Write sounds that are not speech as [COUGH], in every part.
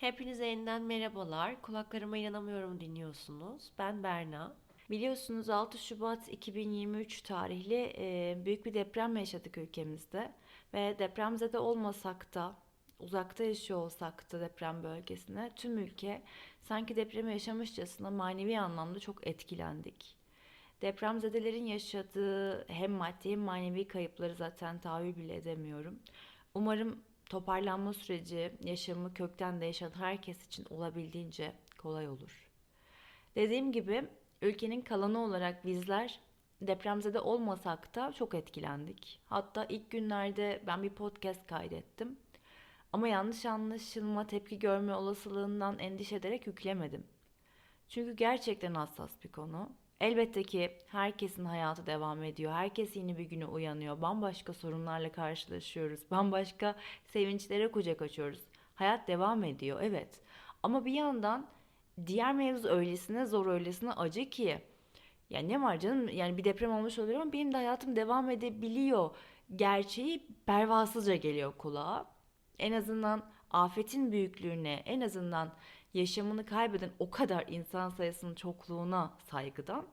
Hepinize yeniden merhabalar. Kulaklarıma inanamıyorum dinliyorsunuz. Ben Berna. Biliyorsunuz 6 Şubat 2023 tarihli e, büyük bir deprem yaşadık ülkemizde. Ve depremzede olmasak da, uzakta yaşıyor olsak da deprem bölgesine tüm ülke sanki depremi yaşamışçasına manevi anlamda çok etkilendik. Depremzedelerin yaşadığı hem maddi hem manevi kayıpları zaten tahayyül bile edemiyorum. Umarım toparlanma süreci yaşamı kökten değişen herkes için olabildiğince kolay olur. Dediğim gibi ülkenin kalanı olarak bizler depremzede olmasak da çok etkilendik. Hatta ilk günlerde ben bir podcast kaydettim. Ama yanlış anlaşılma, tepki görme olasılığından endişe ederek yüklemedim. Çünkü gerçekten hassas bir konu. Elbette ki herkesin hayatı devam ediyor. Herkes yeni bir güne uyanıyor. Bambaşka sorunlarla karşılaşıyoruz. [LAUGHS] Bambaşka sevinçlere kucak açıyoruz. Hayat devam ediyor, evet. Ama bir yandan diğer mevzu öylesine zor, öylesine acı ki. Yani ne var canım? Yani bir deprem olmuş oluyor ama benim de hayatım devam edebiliyor. Gerçeği pervasızca geliyor kulağa. En azından afetin büyüklüğüne, en azından yaşamını kaybeden o kadar insan sayısının çokluğuna saygıdan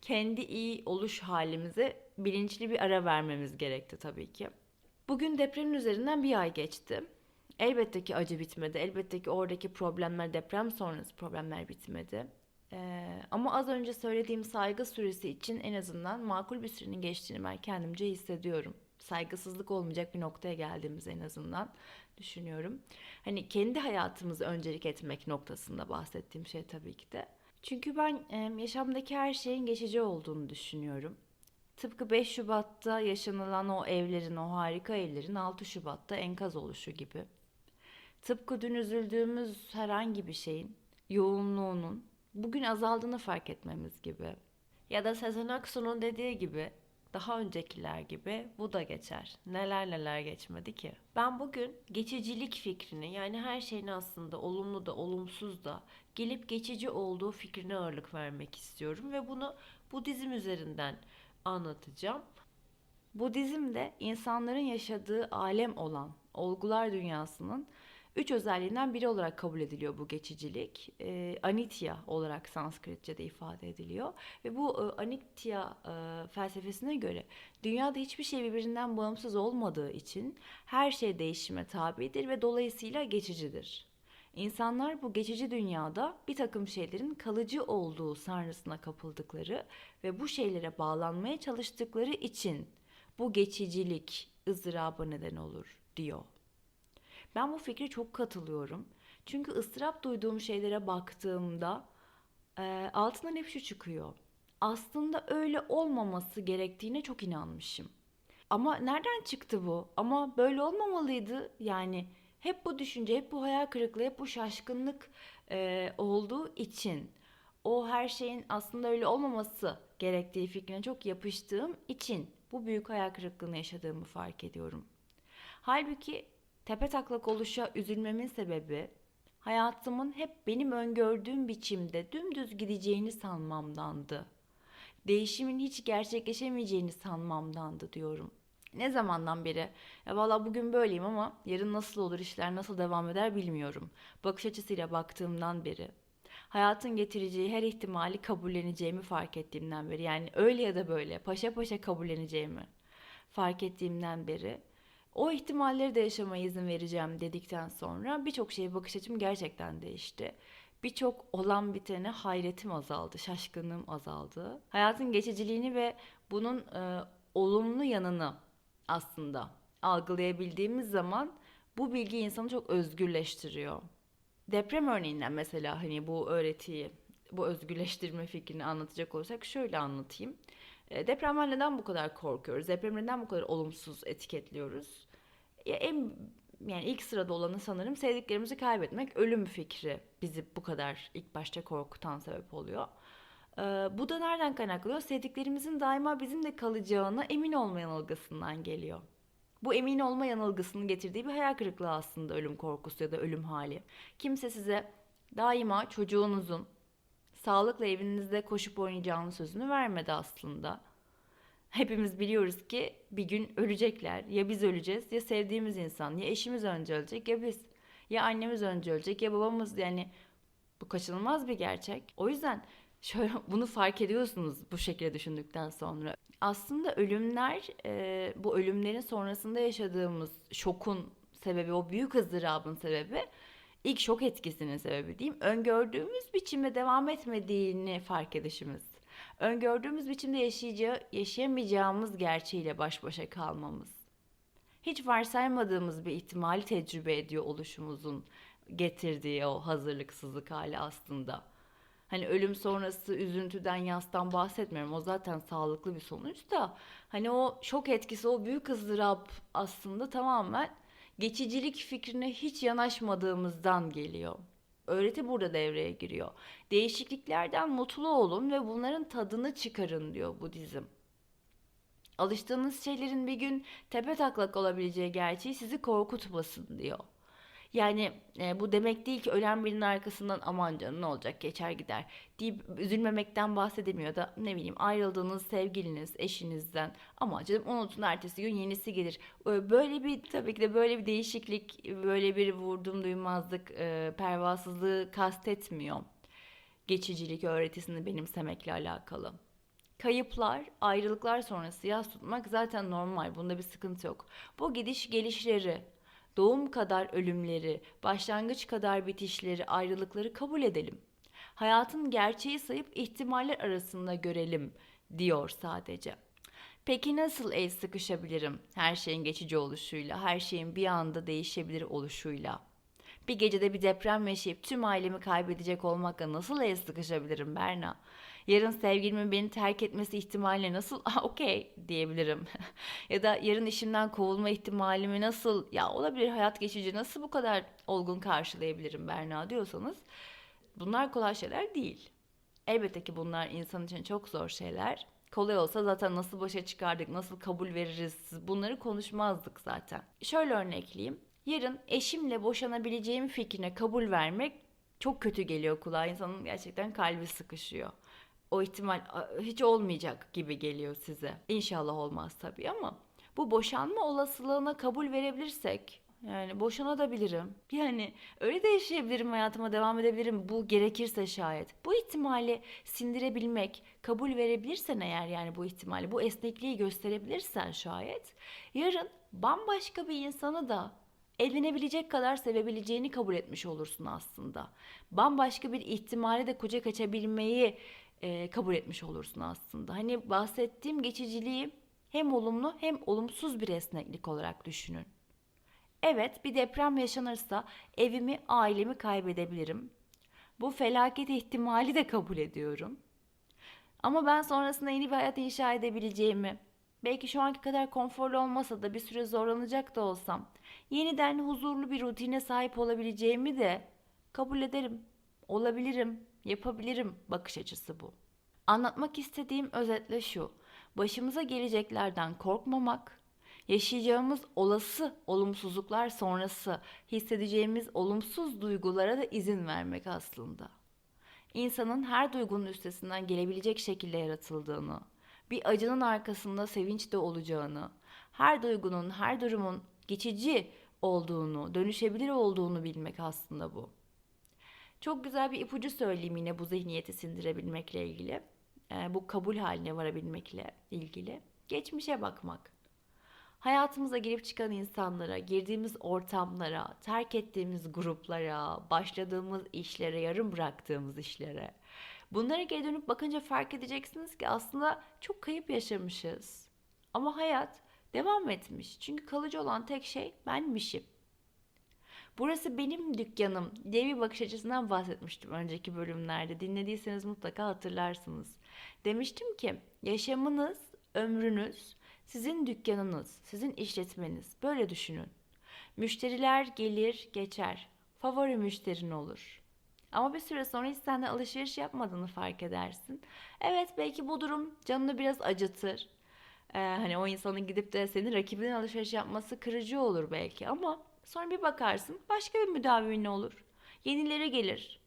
kendi iyi oluş halimize bilinçli bir ara vermemiz gerekti tabii ki. Bugün depremin üzerinden bir ay geçti. Elbette ki acı bitmedi. Elbette ki oradaki problemler, deprem sonrası problemler bitmedi. Ee, ama az önce söylediğim saygı süresi için en azından makul bir sürenin geçtiğini ben kendimce hissediyorum. Saygısızlık olmayacak bir noktaya geldiğimiz en azından düşünüyorum. Hani kendi hayatımızı öncelik etmek noktasında bahsettiğim şey tabii ki de. Çünkü ben yaşamdaki her şeyin geçici olduğunu düşünüyorum. Tıpkı 5 Şubat'ta yaşanılan o evlerin, o harika evlerin 6 Şubat'ta enkaz oluşu gibi. Tıpkı dün üzüldüğümüz herhangi bir şeyin yoğunluğunun bugün azaldığını fark etmemiz gibi. Ya da Sezen Aksu'nun dediği gibi daha öncekiler gibi bu da geçer. Neler neler geçmedi ki. Ben bugün geçicilik fikrini yani her şeyin aslında olumlu da olumsuz da gelip geçici olduğu fikrine ağırlık vermek istiyorum ve bunu Budizm üzerinden anlatacağım. Budizm de insanların yaşadığı alem olan olgular dünyasının üç özelliğinden biri olarak kabul ediliyor bu geçicilik. E, anitya olarak Sanskritçe'de ifade ediliyor. Ve bu e, anitya e, felsefesine göre dünyada hiçbir şey birbirinden bağımsız olmadığı için her şey değişime tabidir ve dolayısıyla geçicidir. İnsanlar bu geçici dünyada bir takım şeylerin kalıcı olduğu sanrısına kapıldıkları ve bu şeylere bağlanmaya çalıştıkları için bu geçicilik ızdıraba neden olur diyor. Ben bu fikre çok katılıyorum. Çünkü ıstırap duyduğum şeylere baktığımda e, altından hep şu çıkıyor. Aslında öyle olmaması gerektiğine çok inanmışım. Ama nereden çıktı bu? Ama böyle olmamalıydı. Yani hep bu düşünce, hep bu hayal kırıklığı, hep bu şaşkınlık e, olduğu için o her şeyin aslında öyle olmaması gerektiği fikrine çok yapıştığım için bu büyük hayal kırıklığını yaşadığımı fark ediyorum. Halbuki tepe taklak oluşa üzülmemin sebebi hayatımın hep benim öngördüğüm biçimde dümdüz gideceğini sanmamdandı. Değişimin hiç gerçekleşemeyeceğini sanmamdandı diyorum. Ne zamandan beri? Ya valla bugün böyleyim ama yarın nasıl olur, işler nasıl devam eder bilmiyorum. Bakış açısıyla baktığımdan beri. Hayatın getireceği her ihtimali kabulleneceğimi fark ettiğimden beri. Yani öyle ya da böyle paşa paşa kabulleneceğimi fark ettiğimden beri o ihtimalleri de yaşamaya izin vereceğim dedikten sonra birçok şeye bakış açım gerçekten değişti. Birçok olan bitene hayretim azaldı, şaşkınlığım azaldı. Hayatın geçiciliğini ve bunun e, olumlu yanını aslında algılayabildiğimiz zaman bu bilgi insanı çok özgürleştiriyor. Deprem örneğinden mesela hani bu öğretiyi, bu özgürleştirme fikrini anlatacak olursak şöyle anlatayım. E, depremden neden bu kadar korkuyoruz? Depremi neden bu kadar olumsuz etiketliyoruz? En yani ilk sırada olanı sanırım sevdiklerimizi kaybetmek, ölüm fikri bizi bu kadar ilk başta korkutan sebep oluyor. Ee, bu da nereden kaynaklanıyor? Sevdiklerimizin daima bizimle kalacağına emin olma yanılgısından geliyor. Bu emin olma yanılgısının getirdiği bir hayal kırıklığı aslında ölüm korkusu ya da ölüm hali. Kimse size daima çocuğunuzun sağlıkla evinizde koşup oynayacağını sözünü vermedi aslında. Hepimiz biliyoruz ki bir gün ölecekler. Ya biz öleceğiz ya sevdiğimiz insan ya eşimiz önce ölecek ya biz. Ya annemiz önce ölecek ya babamız yani bu kaçınılmaz bir gerçek. O yüzden şöyle [LAUGHS] bunu fark ediyorsunuz bu şekilde düşündükten sonra. Aslında ölümler e, bu ölümlerin sonrasında yaşadığımız şokun sebebi o büyük ızdırabın sebebi ilk şok etkisinin sebebi diyeyim. Öngördüğümüz biçimde devam etmediğini fark edişimiz. Öngördüğümüz biçimde yaşayacağı, yaşayamayacağımız gerçeğiyle baş başa kalmamız. Hiç varsaymadığımız bir ihtimali tecrübe ediyor oluşumuzun getirdiği o hazırlıksızlık hali aslında. Hani ölüm sonrası üzüntüden, yastan bahsetmiyorum. O zaten sağlıklı bir sonuç da. Hani o şok etkisi, o büyük ızdırap aslında tamamen geçicilik fikrine hiç yanaşmadığımızdan geliyor. Öğreti burada devreye giriyor. Değişikliklerden mutlu olun ve bunların tadını çıkarın diyor Budizm. Alıştığınız şeylerin bir gün tepe taklak olabileceği gerçeği sizi korkutmasın diyor. Yani e, bu demek değil ki ölen birinin arkasından aman canım ne olacak geçer gider deyip üzülmemekten bahsedemiyor da ne bileyim ayrıldığınız sevgiliniz, eşinizden ama canım unutun ertesi gün yenisi gelir. Böyle bir tabii ki de böyle bir değişiklik, böyle bir vurdum duymazlık, e, pervasızlığı kastetmiyor. Geçicilik öğretisini benimsemekle alakalı. Kayıplar, ayrılıklar sonrası yas tutmak zaten normal. Bunda bir sıkıntı yok. Bu gidiş gelişleri, doğum kadar ölümleri, başlangıç kadar bitişleri, ayrılıkları kabul edelim. Hayatın gerçeği sayıp ihtimaller arasında görelim diyor sadece. Peki nasıl el sıkışabilirim her şeyin geçici oluşuyla, her şeyin bir anda değişebilir oluşuyla? Bir gecede bir deprem yaşayıp tüm ailemi kaybedecek olmakla nasıl el sıkışabilirim Berna? Yarın sevgilimin beni terk etmesi ihtimaline nasıl [LAUGHS] "Ah, okey diyebilirim? [LAUGHS] ya da yarın işimden kovulma ihtimalimi nasıl ya olabilir hayat geçici nasıl bu kadar olgun karşılayabilirim Berna diyorsanız bunlar kolay şeyler değil. Elbette ki bunlar insan için çok zor şeyler. Kolay olsa zaten nasıl başa çıkardık, nasıl kabul veririz bunları konuşmazdık zaten. Şöyle örnekleyeyim. Yarın eşimle boşanabileceğim fikrine kabul vermek çok kötü geliyor kulağa. İnsanın gerçekten kalbi sıkışıyor. O ihtimal hiç olmayacak gibi geliyor size. İnşallah olmaz tabii ama bu boşanma olasılığına kabul verebilirsek yani boşanabilirim. Yani öyle de yaşayabilirim hayatıma devam edebilirim bu gerekirse şayet. Bu ihtimali sindirebilmek, kabul verebilirsen eğer yani bu ihtimali, bu esnekliği gösterebilirsen şayet yarın bambaşka bir insanı da evlenebilecek kadar sevebileceğini kabul etmiş olursun aslında. Bambaşka bir ihtimali de kucak açabilmeyi e, kabul etmiş olursun aslında. Hani bahsettiğim geçiciliği hem olumlu hem olumsuz bir esneklik olarak düşünün. Evet, bir deprem yaşanırsa evimi, ailemi kaybedebilirim. Bu felaket ihtimali de kabul ediyorum. Ama ben sonrasında yeni bir hayat inşa edebileceğimi, belki şu anki kadar konforlu olmasa da bir süre zorlanacak da olsam, yeniden huzurlu bir rutine sahip olabileceğimi de kabul ederim. Olabilirim, yapabilirim bakış açısı bu. Anlatmak istediğim özetle şu. Başımıza geleceklerden korkmamak, yaşayacağımız olası olumsuzluklar sonrası hissedeceğimiz olumsuz duygulara da izin vermek aslında. İnsanın her duygunun üstesinden gelebilecek şekilde yaratıldığını, bir acının arkasında sevinç de olacağını, her duygunun, her durumun geçici olduğunu, dönüşebilir olduğunu bilmek aslında bu. Çok güzel bir ipucu söyleyeyim yine bu zihniyeti sindirebilmekle ilgili. Ee, bu kabul haline varabilmekle ilgili. Geçmişe bakmak. Hayatımıza girip çıkan insanlara, girdiğimiz ortamlara, terk ettiğimiz gruplara, başladığımız işlere, yarım bıraktığımız işlere. Bunlara geri dönüp bakınca fark edeceksiniz ki aslında çok kayıp yaşamışız. Ama hayat devam etmiş. Çünkü kalıcı olan tek şey benmişim. Burası benim dükkanım diye bir bakış açısından bahsetmiştim önceki bölümlerde. Dinlediyseniz mutlaka hatırlarsınız. Demiştim ki yaşamınız, ömrünüz sizin dükkanınız, sizin işletmeniz. Böyle düşünün. Müşteriler gelir, geçer. Favori müşterin olur. Ama bir süre sonra hiç senden alışveriş yapmadığını fark edersin. Evet belki bu durum canını biraz acıtır. Ee, hani o insanın gidip de senin rakibinin alışveriş yapması kırıcı olur belki ama sonra bir bakarsın başka bir müdavimli olur. Yenileri gelir.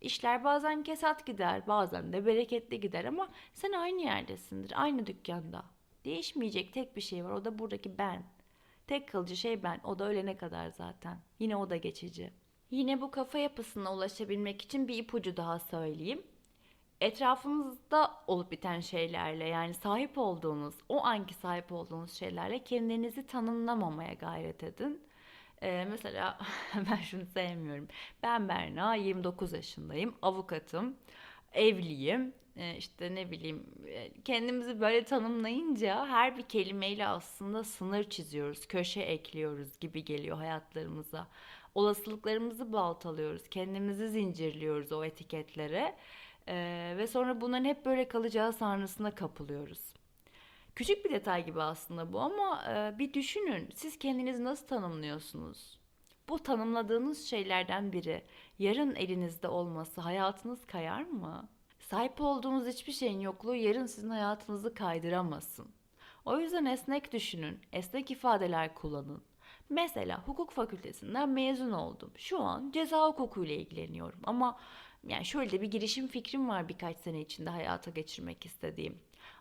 İşler bazen kesat gider, bazen de bereketli gider ama sen aynı yerdesindir, aynı dükkanda. Değişmeyecek tek bir şey var, o da buradaki ben. Tek kalıcı şey ben, o da ölene kadar zaten. Yine o da geçici. Yine bu kafa yapısına ulaşabilmek için bir ipucu daha söyleyeyim. Etrafınızda olup biten şeylerle yani sahip olduğunuz, o anki sahip olduğunuz şeylerle kendinizi tanımlamamaya gayret edin. Ee, mesela [LAUGHS] ben şunu sevmiyorum. Ben Berna, 29 yaşındayım, avukatım, evliyim. Ee, işte ne bileyim e, kendimizi böyle tanımlayınca her bir kelimeyle aslında sınır çiziyoruz, köşe ekliyoruz gibi geliyor hayatlarımıza. Olasılıklarımızı baltalıyoruz, kendimizi zincirliyoruz o etiketlere. Ee, ve sonra bunların hep böyle kalacağı sanrısına kapılıyoruz. Küçük bir detay gibi aslında bu ama e, bir düşünün. Siz kendinizi nasıl tanımlıyorsunuz? Bu tanımladığınız şeylerden biri yarın elinizde olması hayatınız kayar mı? Sahip olduğunuz hiçbir şeyin yokluğu yarın sizin hayatınızı kaydıramasın. O yüzden esnek düşünün, esnek ifadeler kullanın. Mesela hukuk fakültesinden mezun oldum. Şu an ceza hukukuyla ilgileniyorum ama yani şöyle bir girişim fikrim var birkaç sene içinde hayata geçirmek istediğim.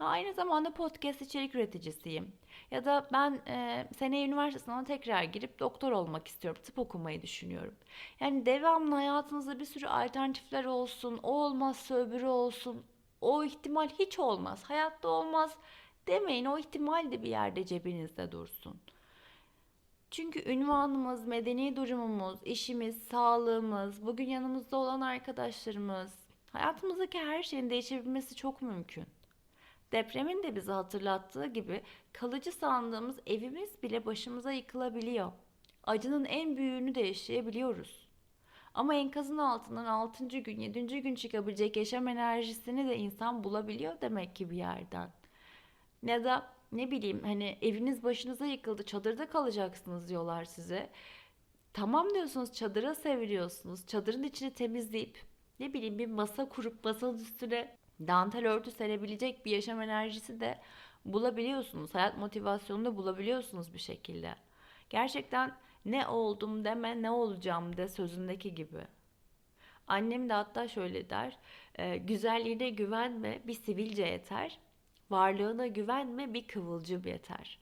Aynı zamanda podcast içerik üreticisiyim. Ya da ben e, seneye üniversite sınavına tekrar girip doktor olmak istiyorum. Tıp okumayı düşünüyorum. Yani devamlı hayatınızda bir sürü alternatifler olsun. O olmazsa öbürü olsun. O ihtimal hiç olmaz. Hayatta olmaz demeyin. O ihtimal de bir yerde cebinizde dursun. Çünkü ünvanımız, medeni durumumuz, işimiz, sağlığımız, bugün yanımızda olan arkadaşlarımız, hayatımızdaki her şeyin değişebilmesi çok mümkün. Depremin de bize hatırlattığı gibi kalıcı sandığımız evimiz bile başımıza yıkılabiliyor. Acının en büyüğünü de yaşayabiliyoruz. Ama enkazın altından 6. gün, 7. gün çıkabilecek yaşam enerjisini de insan bulabiliyor demek ki bir yerden. Ne da ne bileyim hani eviniz başınıza yıkıldı çadırda kalacaksınız diyorlar size. Tamam diyorsunuz çadıra seviliyorsunuz. Çadırın içini temizleyip ne bileyim bir masa kurup masanın üstüne dantel örtü serebilecek bir yaşam enerjisi de bulabiliyorsunuz. Hayat motivasyonunu da bulabiliyorsunuz bir şekilde. Gerçekten ne oldum deme ne olacağım de sözündeki gibi. Annem de hatta şöyle der. Güzelliğine güvenme bir sivilce yeter. Varlığına güvenme bir kıvılcım yeter.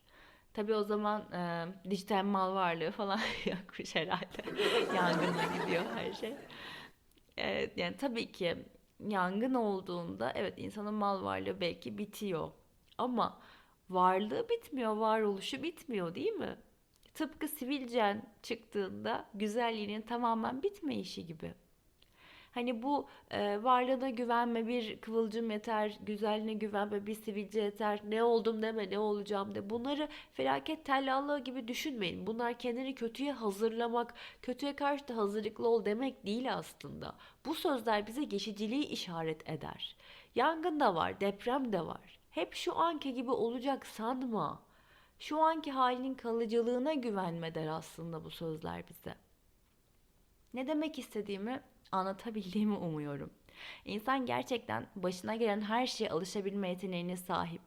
Tabii o zaman e, dijital mal varlığı falan [LAUGHS] yokmuş herhalde. [LAUGHS] Yangınla gidiyor her şey. E, yani tabii ki yangın olduğunda evet insanın mal varlığı belki bitiyor. Ama varlığı bitmiyor, varoluşu bitmiyor değil mi? Tıpkı sivilcen çıktığında güzelliğinin tamamen bitmeyişi gibi. Hani bu e, varlığına güvenme bir kıvılcım yeter, güzelliğine güvenme bir sivilce yeter, ne oldum deme ne olacağım de. Bunları felaket tellallığı gibi düşünmeyin. Bunlar kendini kötüye hazırlamak, kötüye karşı da hazırlıklı ol demek değil aslında. Bu sözler bize geçiciliği işaret eder. Yangın da var, deprem de var. Hep şu anki gibi olacak sanma. Şu anki halinin kalıcılığına güvenme der aslında bu sözler bize. Ne demek istediğimi anlatabildiğimi umuyorum. İnsan gerçekten başına gelen her şeye alışabilme yeteneğine sahip.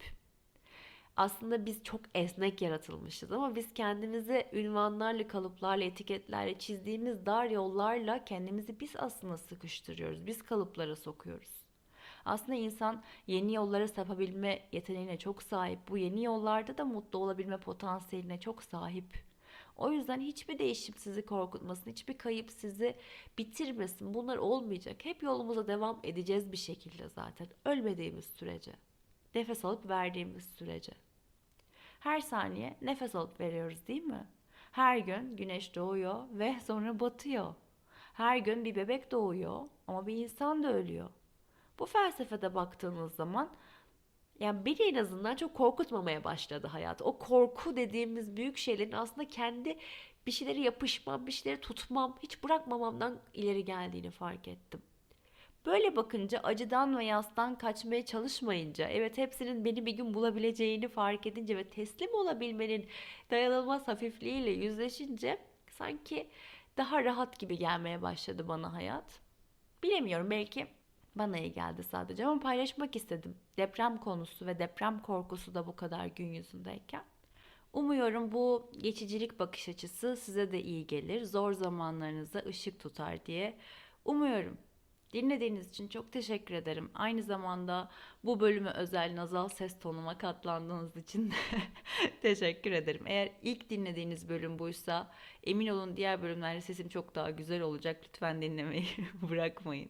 Aslında biz çok esnek yaratılmışız ama biz kendimizi ünvanlarla, kalıplarla, etiketlerle çizdiğimiz dar yollarla kendimizi biz aslında sıkıştırıyoruz. Biz kalıplara sokuyoruz. Aslında insan yeni yollara sapabilme yeteneğine çok sahip. Bu yeni yollarda da mutlu olabilme potansiyeline çok sahip. O yüzden hiçbir değişim sizi korkutmasın, hiçbir kayıp sizi bitirmesin. Bunlar olmayacak. Hep yolumuza devam edeceğiz bir şekilde zaten. Ölmediğimiz sürece. Nefes alıp verdiğimiz sürece. Her saniye nefes alıp veriyoruz değil mi? Her gün güneş doğuyor ve sonra batıyor. Her gün bir bebek doğuyor ama bir insan da ölüyor. Bu felsefede baktığınız zaman yani beni en azından çok korkutmamaya başladı hayat. O korku dediğimiz büyük şeylerin aslında kendi bir şeyleri yapışmam, bir şeyleri tutmam, hiç bırakmamamdan ileri geldiğini fark ettim. Böyle bakınca acıdan ve yastan kaçmaya çalışmayınca, evet hepsinin beni bir gün bulabileceğini fark edince ve teslim olabilmenin dayanılmaz hafifliğiyle yüzleşince sanki daha rahat gibi gelmeye başladı bana hayat. Bilemiyorum belki bana iyi geldi sadece ama paylaşmak istedim. Deprem konusu ve deprem korkusu da bu kadar gün yüzündeyken. Umuyorum bu geçicilik bakış açısı size de iyi gelir. Zor zamanlarınızda ışık tutar diye umuyorum. Dinlediğiniz için çok teşekkür ederim. Aynı zamanda bu bölüme özel nazal ses tonuma katlandığınız için de [LAUGHS] teşekkür ederim. Eğer ilk dinlediğiniz bölüm buysa emin olun diğer bölümlerde sesim çok daha güzel olacak. Lütfen dinlemeyi [LAUGHS] bırakmayın.